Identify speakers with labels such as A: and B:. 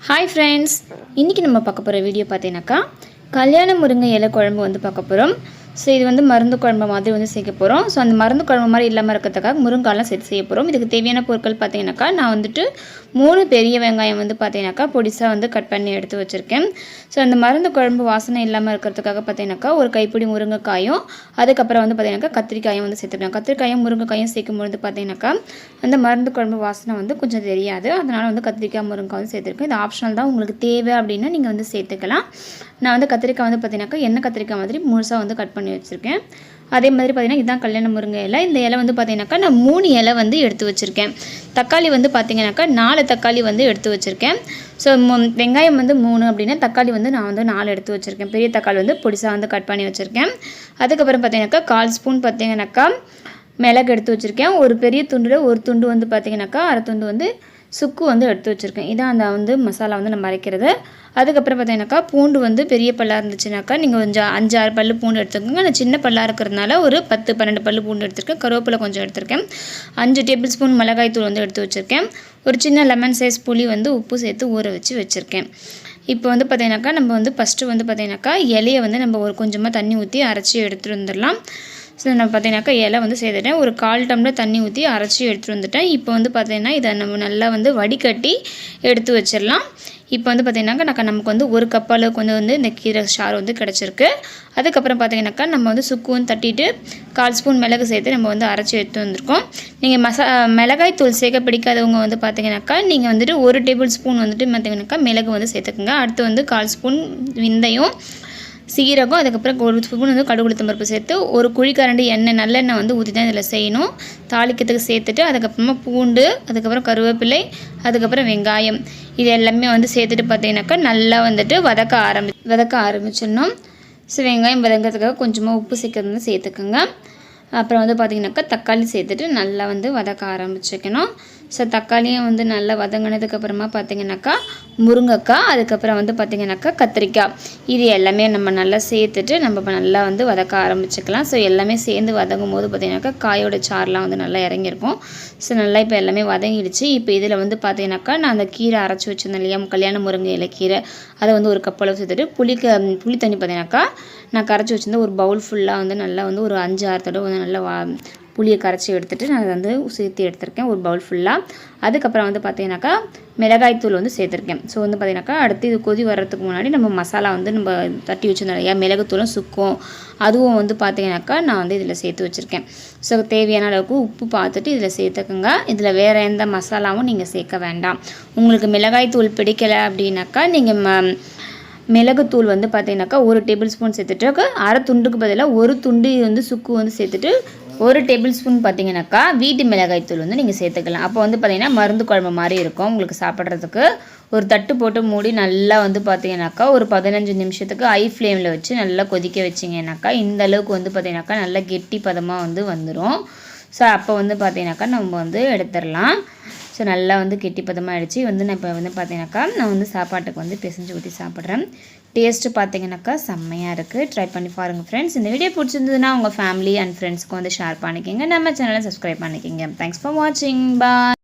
A: Hi friends இன்றைக்கி நம்ம பார்க்க போகிற வீடியோ பார்த்தீங்கன்னாக்கா கல்யாண முருங்கை இலை குழம்பு வந்து பார்க்க போகிறோம் ஸோ இது வந்து மருந்து குழம்பு மாதிரி வந்து சேர்க்க போகிறோம் ஸோ அந்த மருந்து குழம்பு மாதிரி இல்லாமல் இருக்கிறதுக்காக முருங்காலாம் சேர்த்து செய்ய போகிறோம் இதுக்கு தேவையான பொருட்கள் பார்த்தீங்கன்னாக்கா நான் வந்துட்டு மூணு பெரிய வெங்காயம் வந்து பார்த்தீங்கன்னாக்கா பொடிசாக வந்து கட் பண்ணி எடுத்து வச்சுருக்கேன். ஸோ அந்த மருந்து குழம்பு வாசனை இல்லாமல் இருக்கிறதுக்காக பார்த்தீங்கன்னாக்கா ஒரு கைப்பிடி முருங்கைக்காயும் அதுக்கப்புறம் வந்து பார்த்தீங்கன்னாக்கா கத்திரிக்காயும் வந்து சேர்த்துக்கலாம். கத்திரிக்காயும் முருங்கைக்காயும் சேர்க்கும் பொழுது பார்த்தீங்கன்னாக்கா அந்த மருந்து குழம்பு வாசனை வந்து கொஞ்சம் தெரியாது. அதனால் வந்து கத்திரிக்காய் முருங்கைக்காய் வந்து சேர்த்துருக்கேன். இது ஆப்ஷனல் தான். உங்களுக்கு தேவை அப்படின்னா நீங்கள் வந்து சேர்த்துக்கலாம். நான் வந்து கத்திரிக்காய் வந்து பார்த்தீங்கன்னாக்கா எண்ணெய் கத்திரிக்காய் மாதிரி முழுசாக வந்து கட் பண்ணி பண்ணி வச்சுருக்கேன். அதே மாதிரி பார்த்தீங்கன்னா இதுதான் கல்யாண முருங்கை இலை. இந்த இலை வந்து பார்த்திங்கனாக்கா நான் மூணு இலை வந்து எடுத்து வச்சுருக்கேன். தக்காளி வந்து பார்த்திங்கனாக்கா நாலு தக்காளி வந்து எடுத்து வச்சுருக்கேன். ஸோ வெங்காயம் வந்து மூணு அப்படின்னா தக்காளி வந்து நான் வந்து நாலு எடுத்து வச்சுருக்கேன். பெரிய தக்காளி வந்து பொடிசாக வந்து கட் பண்ணி வச்சுருக்கேன். அதுக்கப்புறம் பார்த்தீங்கன்னாக்கா கால் ஸ்பூன் பார்த்திங்கனாக்கா மிளகு எடுத்து வச்சுருக்கேன். ஒரு பெரிய துண்டில் ஒரு துண்டு வந்து பார்த்திங்கனாக்கா அரை துண்டு வந்து சுக்கு வந்து எடுத்து வச்சுருக்கேன். இதான் அந்த வந்து மசாலா வந்து நம்ம அரைக்கிறது. அதுக்கப்புறம் பார்த்தீங்கன்னாக்கா பூண்டு வந்து பெரிய பல்லாக இருந்துச்சுனாக்கா நீங்கள் கொஞ்சம் அஞ்சு ஆறு பல்லு பூண்டு எடுத்துக்கோங்க. நான் சின்ன பல்லாக இருக்கிறதுனால ஒரு பத்து பன்னெண்டு பல்லு பூண்டு எடுத்திருக்கேன். கருவேப்பிலை கொஞ்சம் எடுத்திருக்கேன். அஞ்சு டேபிள் ஸ்பூன் மிளகாய் தூள் வந்து எடுத்து வச்சுருக்கேன். ஒரு சின்ன லெமன் சைஸ் புளி வந்து உப்பு சேர்த்து ஊற வச்சு வச்சுருக்கேன். இப்போ வந்து பார்த்தீங்கன்னாக்கா நம்ம வந்து ஃபஸ்ட்டு வந்து பார்த்தீங்கன்னாக்கா இலையை வந்து நம்ம ஒரு கொஞ்சமாக தண்ணி ஊற்றி அரைச்சி எடுத்துகிட்டு வந்துடலாம். ஸோ நான் பார்த்தீங்கன்னாக்கா இலை வந்து சேர்த்துட்டேன். ஒரு கால் டம்ளர் தண்ணி ஊற்றி அரைச்சி எடுத்துகிட்டு வந்துட்டேன். இப்போ வந்து பார்த்தீங்கன்னா இதை நம்ம நல்லா வந்து வடிகட்டி எடுத்து வச்சிடலாம். இப்போ வந்து பார்த்தீங்கன்னாக்கா நமக்கு வந்து ஒரு கப் அளவுக்கு வந்து வந்து இந்த கீரை சாறு வந்து கிடச்சிருக்கு. அதுக்கப்புறம் பார்த்தீங்கன்னாக்கா நம்ம வந்து சுக்குவும் தட்டிட்டு கால் ஸ்பூன் மிளகு சேர்த்து நம்ம வந்து அரைச்சி எடுத்து வந்திருக்கோம். நீங்கள் மசா மிளகாய் தூள் சேர்க்க பிடிக்காதவங்க வந்து பார்த்தீங்கன்னாக்கா நீங்கள் வந்துட்டு ஒரு டேபிள் ஸ்பூன் வந்துட்டு பார்த்தீங்கன்னாக்கா மிளகு வந்து சேர்த்துக்குங்க. அடுத்து வந்து கால் ஸ்பூன் விந்தையும் சீரகம் அதுக்கப்புறம் ஒரு ஸ்பூன் வந்து கடுகு பருப்பு சேர்த்து ஒரு குழிக்கரண்டி எண்ணெய் நல்லெண்ணெய் வந்து ஊற்றி தான் இதில் செய்யணும். தாளிக்கிறதுக்கு சேர்த்துட்டு அதுக்கப்புறமா பூண்டு அதுக்கப்புறம் கருவேப்பிலை அதுக்கப்புறம் வெங்காயம். இது எல்லாமே வந்து சேர்த்துட்டு பார்த்தீங்கன்னாக்கா நல்லா வந்துட்டு வதக்க ஆரம்பி வதக்க ஆரம்பிச்சிடணும். ஸோ வெங்காயம் வதங்கிறதுக்காக கொஞ்சமாக உப்பு சேர்க்கறது வந்து சேர்த்துக்கோங்க. அப்புறம் வந்து பார்த்திங்கனாக்கா தக்காளி சேர்த்துட்டு நல்லா வந்து வதக்க ஆரம்பிச்சுக்கணும். ஸோ தக்காளியும் வந்து நல்லா வதங்கினதுக்கப்புறமா பார்த்திங்கனாக்கா முருங்கைக்காய் அதுக்கப்புறம் வந்து பார்த்திங்கனாக்கா கத்திரிக்காய் இது எல்லாமே நம்ம நல்லா சேர்த்துட்டு நம்ம நல்லா வந்து வதக்க ஆரம்பிச்சுக்கலாம். ஸோ எல்லாமே சேர்ந்து வதங்கும் போது பார்த்திங்கனாக்கா காயோட சார்லாம் வந்து நல்லா இறங்கியிருக்கும். ஸோ நல்லா இப்போ எல்லாமே வதங்கிடுச்சு. இப்போ இதில் வந்து பார்த்திங்கனாக்கா நான் அந்த கீரை அரைச்சி வச்சுருந்தேன் இல்லையா கல்யாண முருங்கை இலை கீரை. அதை வந்து ஒரு கப்பளவு சேர்த்துட்டு புளிக்க புளி தண்ணி பார்த்திங்கனாக்கா நான் கரைச்சி வச்சுருந்தேன் ஒரு பவுல் ஃபுல்லாக வந்து நல்லா வந்து ஒரு அஞ்சு ஆறு தடவை வந்து நல்லா வா புளியை கரைச்சி எடுத்துகிட்டு நான் வந்து சேர்த்து எடுத்திருக்கேன் ஒரு பவுல் ஃபுல்லாக அதுக்கப்புறம் வந்து பார்த்தீங்கன்னாக்கா மிளகாய்த்தூள் வந்து சேர்த்துருக்கேன். ஸோ வந்து பார்த்தீங்கன்னாக்கா அடுத்து இது கொதி வர்றதுக்கு முன்னாடி நம்ம மசாலா வந்து நம்ம தட்டி வச்சுருந்தோம் இல்லையா மிளகுத்தூளும் சுக்கும். அதுவும் வந்து பார்த்தீங்கன்னாக்கா நான் வந்து இதில் சேர்த்து வச்சுருக்கேன். ஸோ தேவையான அளவுக்கு உப்பு பார்த்துட்டு இதில் சேர்த்துக்கோங்க. இதில் வேறு எந்த மசாலாவும் நீங்கள் சேர்க்க வேண்டாம். உங்களுக்கு மிளகாய்த்தூள் பிடிக்கலை அப்படின்னாக்கா நீங்கள் ம மிளகுத்தூள் வந்து பார்த்தீங்கன்னாக்கா ஒரு டேபிள் ஸ்பூன் சேர்த்துட்டு அரை துண்டுக்கு பதிலாக ஒரு துண்டு வந்து சுக்கு வந்து சேர்த்துட்டு ஒரு டேபிள் ஸ்பூன் பார்த்தீங்கன்னாக்கா வீட்டு மிளகாய் தூள் வந்து நீங்கள் சேர்த்துக்கலாம். அப்போ வந்து பார்த்தீங்கன்னா மருந்து குழம்பு மாதிரி இருக்கும். உங்களுக்கு சாப்பிட்றதுக்கு ஒரு தட்டு போட்டு மூடி நல்லா வந்து பார்த்தீங்கன்னாக்கா ஒரு பதினஞ்சு நிமிஷத்துக்கு ஐ ஃப்ளேமில் வச்சு நல்லா கொதிக்க வச்சிங்கனாக்கா இந்த அளவுக்கு வந்து பார்த்தீங்கன்னாக்கா நல்லா கெட்டி பதமாக வந்து வந்துடும் ஸோ அப்போ வந்து பார்த்தீங்கன்னாக்கா நம்ம வந்து எடுத்துடலாம். ஸோ நல்லா வந்து கெட்டி பதமாக ஆகிடுச்சு வந்து நான் இப்போ வந்து பார்த்தீங்கன்னாக்கா நான் வந்து சாப்பாட்டுக்கு வந்து பிசைஞ்சு ஊற்றி சாப்பிட்றேன். டேஸ்ட்டு பார்த்தீங்கன்னாக்கா செம்மையாக இருக்குது ட்ரை பண்ணி பாருங்கள் ஃப்ரெண்ட்ஸ் இந்த வீடியோ பிடிச்சிருந்ததுன்னா உங்கள் ஃபேமிலி அண்ட் ஃப்ரெண்ட்ஸ்க்கு வந்து ஷேர் பண்ணிக்கோங்க. நம்ம சேனலை சப்ஸ்கிரைப் பண்ணிக்கோங்க. தேங்க்ஸ் ஃபார் வாட்சிங் பாய்